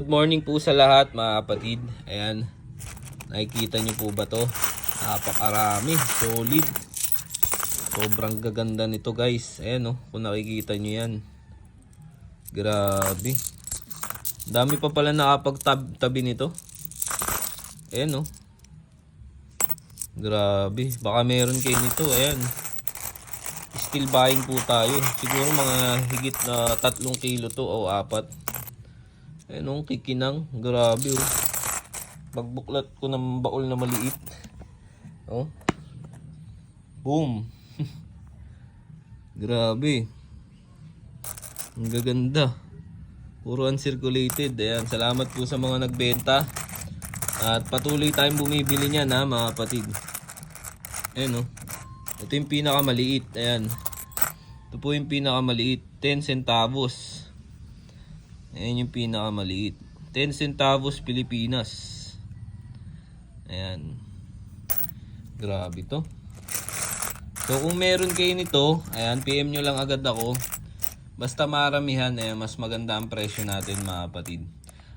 Good morning po sa lahat mga kapatid. Ayan. Nakikita nyo po ba to? Napakarami. Solid. Sobrang gaganda nito guys. Ayan oh. Kung nakikita nyo yan. Grabe. Dami pa pala nakapagtabi nito. Ayan oh. Grabe. Baka meron kayo nito. Ayan. Still buying po tayo. Siguro mga higit na tatlong kilo to o apat. Ayan oh, kikinang. Grabe oh. Pagbuklat ko ng baol na maliit. Oh. Boom. Grabe. Ang gaganda. Puro uncirculated. Ayan, salamat po sa mga nagbenta. At patuloy tayong bumibili niyan ha, mga kapatid. Ayan oh. Ito yung pinakamaliit. Ayan. Ito po yung pinakamaliit. 10 centavos. Ayan yung pinakamaliit. 10 centavos Pilipinas. Ayan. Grabe to. So kung meron kayo nito, ayan, PM nyo lang agad ako. Basta maramihan, ayan, mas maganda ang presyo natin mga kapatid.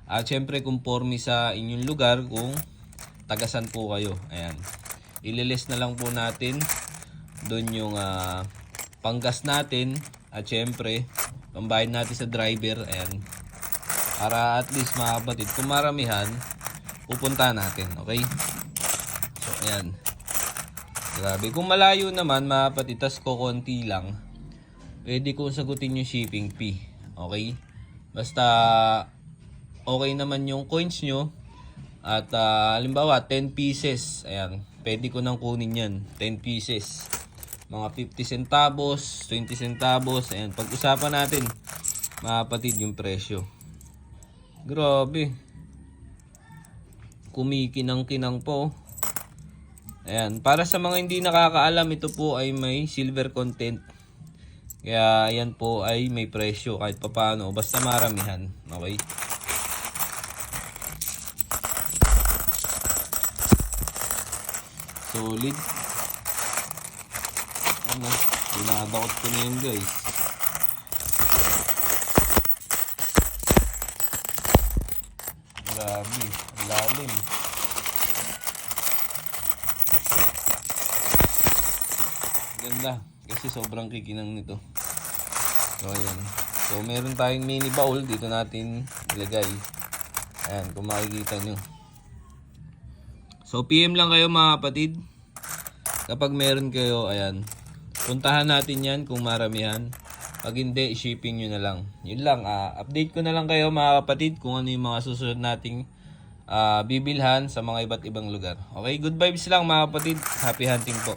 At syempre conforme sa inyong lugar kung tagasan po kayo. Ayan. Ililis na lang po natin doon yung ah, panggas natin at syempre pambayad natin sa driver. Ayan. Para at least mga kapatid, kung maramihan, pupunta natin. Okay? So, ayan. Grabe. Kung malayo naman, mga kapatid, tas ko konti lang, pwede kong sagutin yung shipping fee. Okay? Basta, okay naman yung coins nyo. At, ah, halimbawa, 10 pieces. Ayan. Pwede ko nang kunin yan. 10 pieces. Mga 50 centavos, 20 centavos. Ayan. Pag-usapan natin, mga kapatid, yung presyo. Grabe. Kumikinang-kinang po. Ayan. Para sa mga hindi nakakaalam, ito po ay may silver content. Kaya ayan po ay may presyo kahit papano. Basta maramihan. Okay? Solid. Ano? Dinadakot ko na yun guys. Grabe. Lalim. Ganda. Kasi sobrang kikinang nito. So, ayan. So, meron tayong mini bowl. Dito natin ilagay. Ayan, kung makikita nyo. So, PM lang kayo mga kapatid. Kapag meron kayo, ayan. Puntahan natin yan kung maramihan. Pag hindi, shipping nyo na lang. Yun lang. ah, update ko na lang kayo mga kapatid kung ano yung mga susunod nating ah, bibilhan sa mga iba't ibang lugar. Okay, good vibes lang mga kapatid. Happy hunting po.